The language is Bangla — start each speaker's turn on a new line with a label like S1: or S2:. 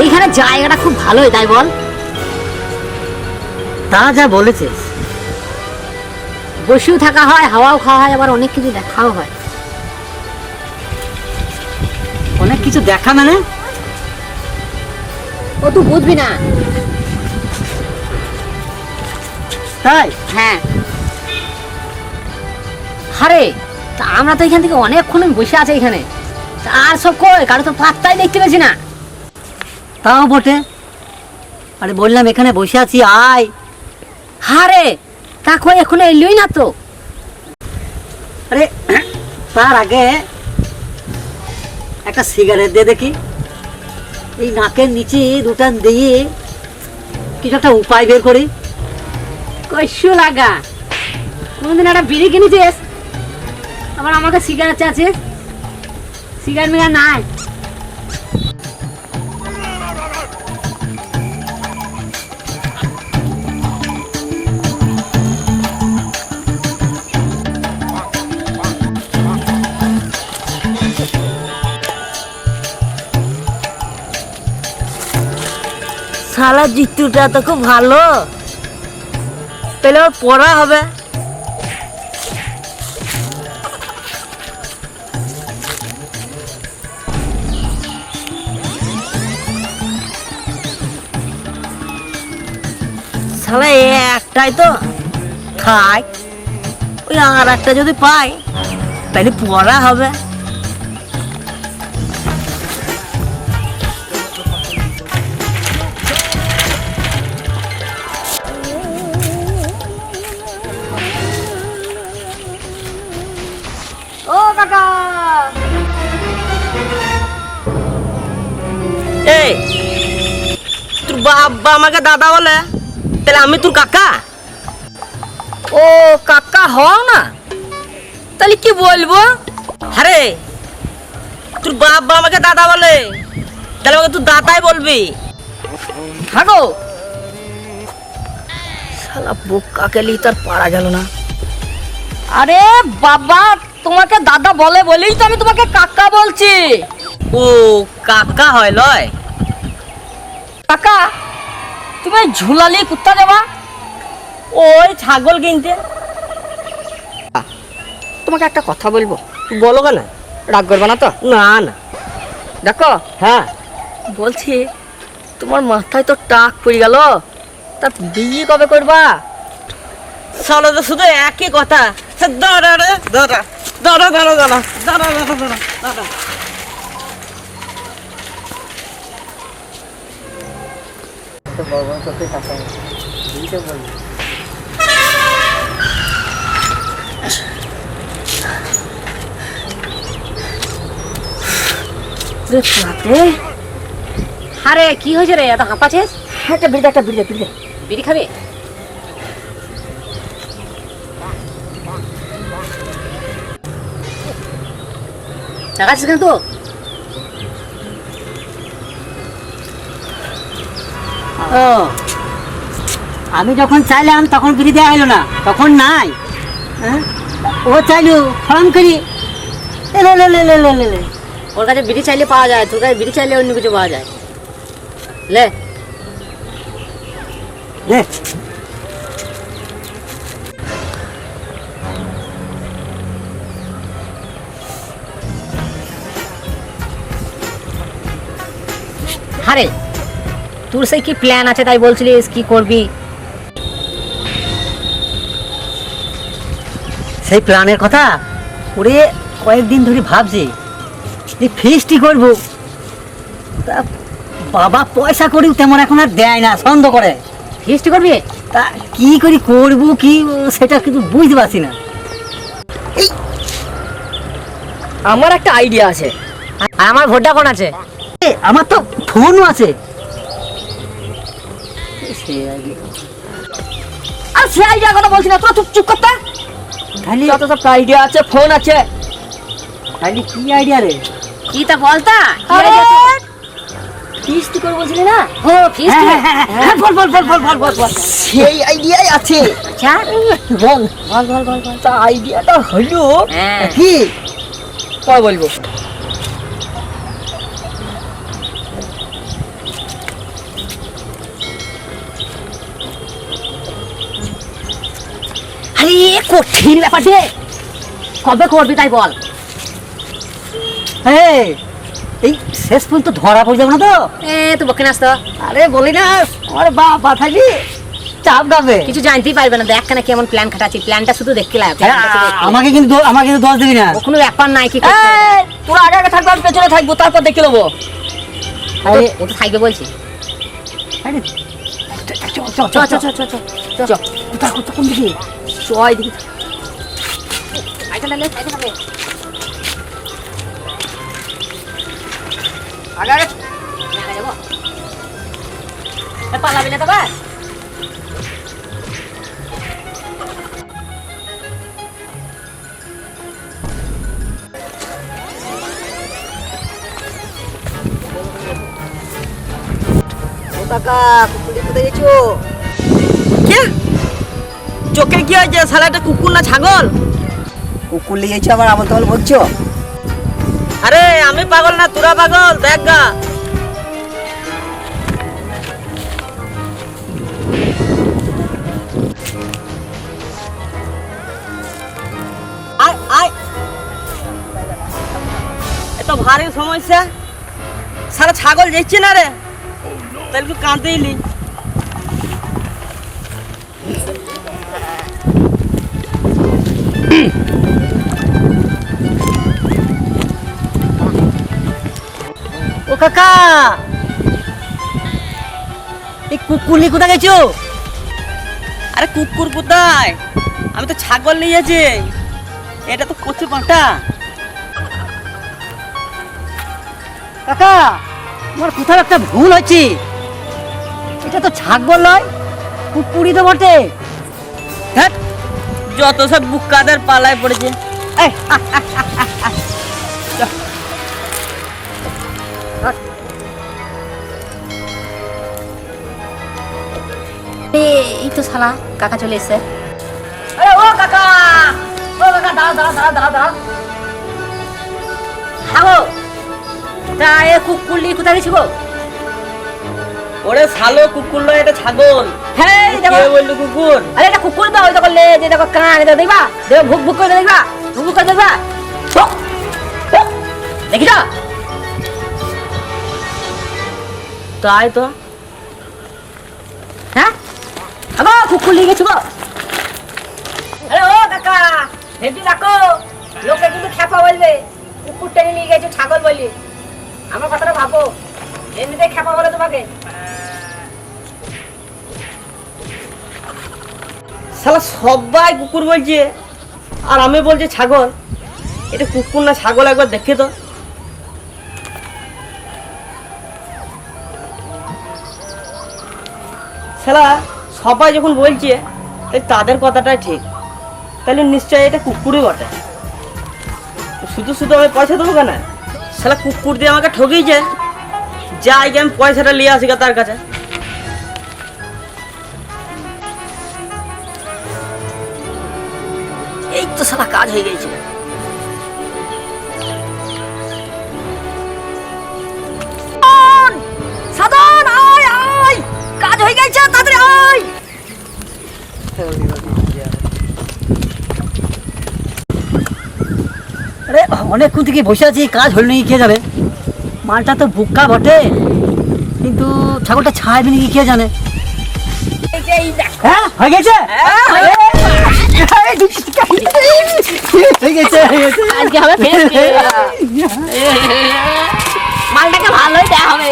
S1: এইখানে জায়গাটা খুব ভালোই তাই বল?
S2: তা যা বলেছিস
S1: বসেও থাকা হয় হাওয়াও খাওয়া হয় আবার অনেক কিছু দেখাও হয়।
S2: অনেক কিছু দেখা মানে?
S1: ও তুই বুঝবি না।
S2: তাই?
S1: হ্যাঁ। আরে তা আমরা তো এখান থেকে অনেকক্ষণ বসে আছে এখানে। আর সব কই? কারও তো পাত্তাই দেখতে পেয়েছি না।
S2: তাও বটে? আরে বললাম, এখানে বসে আছি, আয়।
S1: হারে, তা কই এখনও এলোই না তো?
S2: আরে, তার আগে একটা সিগারেট দিয়ে দেখি। এই নাকের নিচে দুটান দিয়ে কিছু একটা উপায় বের করি।
S1: কইসু লাগা? কোনদিন একটা বিড়ি কিনেছিস? আবার আমাকে সিগারেট চাচ্ছিস? সিগারেট মিগার নাই।
S2: শালা জিতুটা তো খুব ভালো। তাহলে ওর পড়া হবে। শালা একটাই তো। খাই। ওই আর একটা যদি পাই তাহলে পড়া হবে।
S1: ও কাকা
S3: এই তোর বাবা আমাকে দাদা বলে তাহলে আমি তোর কাকা
S1: ও কাকা হও না
S3: তাহলে কি বলব আরে তোর বাবা আমাকে দাদা বলে তাহলে আমাকে তুই দাদাই বলবি
S1: থাকো
S3: শালা বোকাকে লি তার পারা গেল না
S1: আরে বাবা তোমাকে দাদা বলে বলেই তো আমি তোমাকে কাকা বলছি।
S3: ও কাকা হয় লয়।
S1: কাকা তুমি ঝুলালি কুত্তা দেবা
S3: ওই ছাগল কিনতে।
S1: তোমাকে একটা কথা বলব।
S3: বলো কেন?
S1: রাগ করবে না তো?
S3: না না।
S1: দেখো
S3: হ্যাঁ।
S1: বলছি তোমার মাথায় তো টাক পড়ে গেল। তা বিয়ে কবে করবা?
S3: শালা তো শুধু একই কথা। সে দাঁড়া রে দাঁড়া। দাঁড়া দাঁড়া দাঁড়া দাঁড়া দাঁড়া দাঁড়া দাঁড়া।
S1: আরে কি হয়েছে রে? এত হাঁপাছিস
S2: একটা বিড়ি একটা বিড়ি বিড়ি
S1: বিড়ি খাবে? দেখাচ্ছিস কেন তো
S2: আমি যখন চাইলাম, তখন বিড়ি দেওয়া না, তখন নাই। হ্যাঁ? ও চাইলো ফর্ম করি।
S1: ওর কাছে বিড়ি চাইলে পাওয়া যায়, তোর কাছে বিড়ি চাইলে অন্য কিছু পাওয়া যায়। লে। আরে তোর সেই কি প্ল্যান আছে তাই বলছিলিস? কি করবি?
S2: সেই প্ল্যানের কথা ওরে কয়েকদিন ধরে ভাবছি যে ফিস্টি করব। তা বাবা পয়সা করেও তেমন এখন আর দেয় না সন্দেহ করে।
S1: ফিস্ট করবি?
S2: তা কি করি করব কি সেটা কিন্তু বুঝতে পারছি না।
S1: আমার একটা আইডিয়া আছে। আমার ভোটটা কোন
S2: আছে। আমার তো ফোনও আছে।
S1: আর সে আইডিয়া কথা বলছি না তোরা চুপ চুপ করতে।
S2: তাহলে
S1: যত সব আইডিয়া আছে ফোন আছে।
S2: তাহলে কি আইডিয়া রে?
S1: কি তা বলতা? ফিস্ট করে বলছিলি না? ও ফিস্ট?
S2: হ্যাঁ, বল বল বল বল বল বল বল।
S3: সেই আইডিয়াই আছে।
S1: আচ্ছা
S3: বল
S1: বল বল বল বল।
S3: তা আইডিয়াটা হলো
S1: হ্যাঁ।
S2: কি?
S3: বলব
S1: আরে কঠিন ব্যাপার রে কবে করবি তাই বল
S2: এই এই শেষ পর্যন্ত ধরা পড়ে যাবে না তো
S1: এ তুই বকে নাস তো
S2: আরে বলি না আমার বাপ চাপ গাবে
S1: কিছু জানতেই পারবে না দেখ কেন কেমন প্ল্যান খাটাচ্ছি প্ল্যানটা শুধু দেখতে লাগে
S2: আমাকে কিন্তু আমাকে কিন্তু দোষ দিবি না
S1: কোনো ব্যাপার নাই কি
S3: তোরা আগে আগে থাকবে আমি পেছনে থাকব তারপর দেখে নেব
S2: আরে
S1: ও তো থাকবে বলছি
S2: আরে চ চ চ
S1: চ চ চ চ চ চ
S2: কোথায় কোথায় কোন দিকে
S1: চ Suai dikit. Ayo kan lele, ayo Ada ada. Ada kok. Lah bila tebas.
S2: Kakak, aku pulih putih cu.
S3: Kia. চোখে কি হয়েছে? শালা একটা কুকুর না ছাগল?
S2: কুকুর নিয়ে গেছো আবার আমার তল বলছো
S3: আরে আমি পাগল না তোরা পাগল? দেখ গা। এত ভারী সমস্যা। সারা ছাগল যাচ্ছে না রে। তাহলে তুই কাঁদতেই
S2: কাকা। এই কুকুর নিয়ে কোথায় গেছো?
S3: আরে কুকুর কোথায়? আমি তো ছাগল নিয়ে যাচ্ছি। এটা তো কচু পাটা
S2: কাকা তোমার কোথাও একটা ভুল হচ্ছে এটা তো ছাগল নয় কুকুরই তো বটে।
S3: ধ্যাৎ, যত সব বুকাদের পালায় পড়েছে। এই,
S1: তো শালা কাকা চলে এসে
S3: আরে ও কাকা! ও কাকা দাঁড়া দাঁড়া দাঁড়া দাঁড়া দাঁড়া
S1: হাগো তা এ কুকুর নিয়ে কোথায় গেছি গো?
S3: ওরে শালো কুকুর নয় এটা ছাগল।
S1: হ্যাঁ দেখো
S3: কে বলল কুকুর?
S1: আরে এটা কুকুর তো ওই তো করলে যে দেখো কান এটা দেখবা? দেখো ভুক ভুক করে দেখবা? ভুক ভুক করে দেখবা? ভুক, ভুক। তো
S3: তাই তো
S1: হ্যাঁ আগো কুকুর নিয়ে গেছি গো আরে ও কাকা হেঁটে রাখো লোকে কিন্তু খেপা বলবে কুকুর টেনে নিয়ে গেছে ছাগল বলি আমার কথাটা ভাবো এমনিতে খেপা বলে তোমাকে
S3: শালা সবাই কুকুর বলছে আর আমি বলছি ছাগল এটা কুকুর না ছাগল একবার দেখে তো শালা সবাই যখন বলছে তাই তাদের কথাটাই ঠিক, তাহলে নিশ্চয়ই এটা কুকুরই বটে। শুধু শুধু আমি পয়সা দেবো কেন? শালা কুকুর দিয়ে আমাকে ঠকিয়েছে যাই গিয়ে আমি পয়সাটা নিয়ে আসি তার কাছে। এই তো সারা কাজ হয়ে গেছে।
S2: অনেকক্ষণ থেকে বসে আছি কাজ হল নাকি খেয়ে যাবে? মালটা তো বোকা বটে। কিন্তু ছাগলটা ছাড়বে নাকি খেয়ে জানে হ্যাঁ হয়ে গেছে? মালটাকে ভালোই
S1: দেওয়া হবে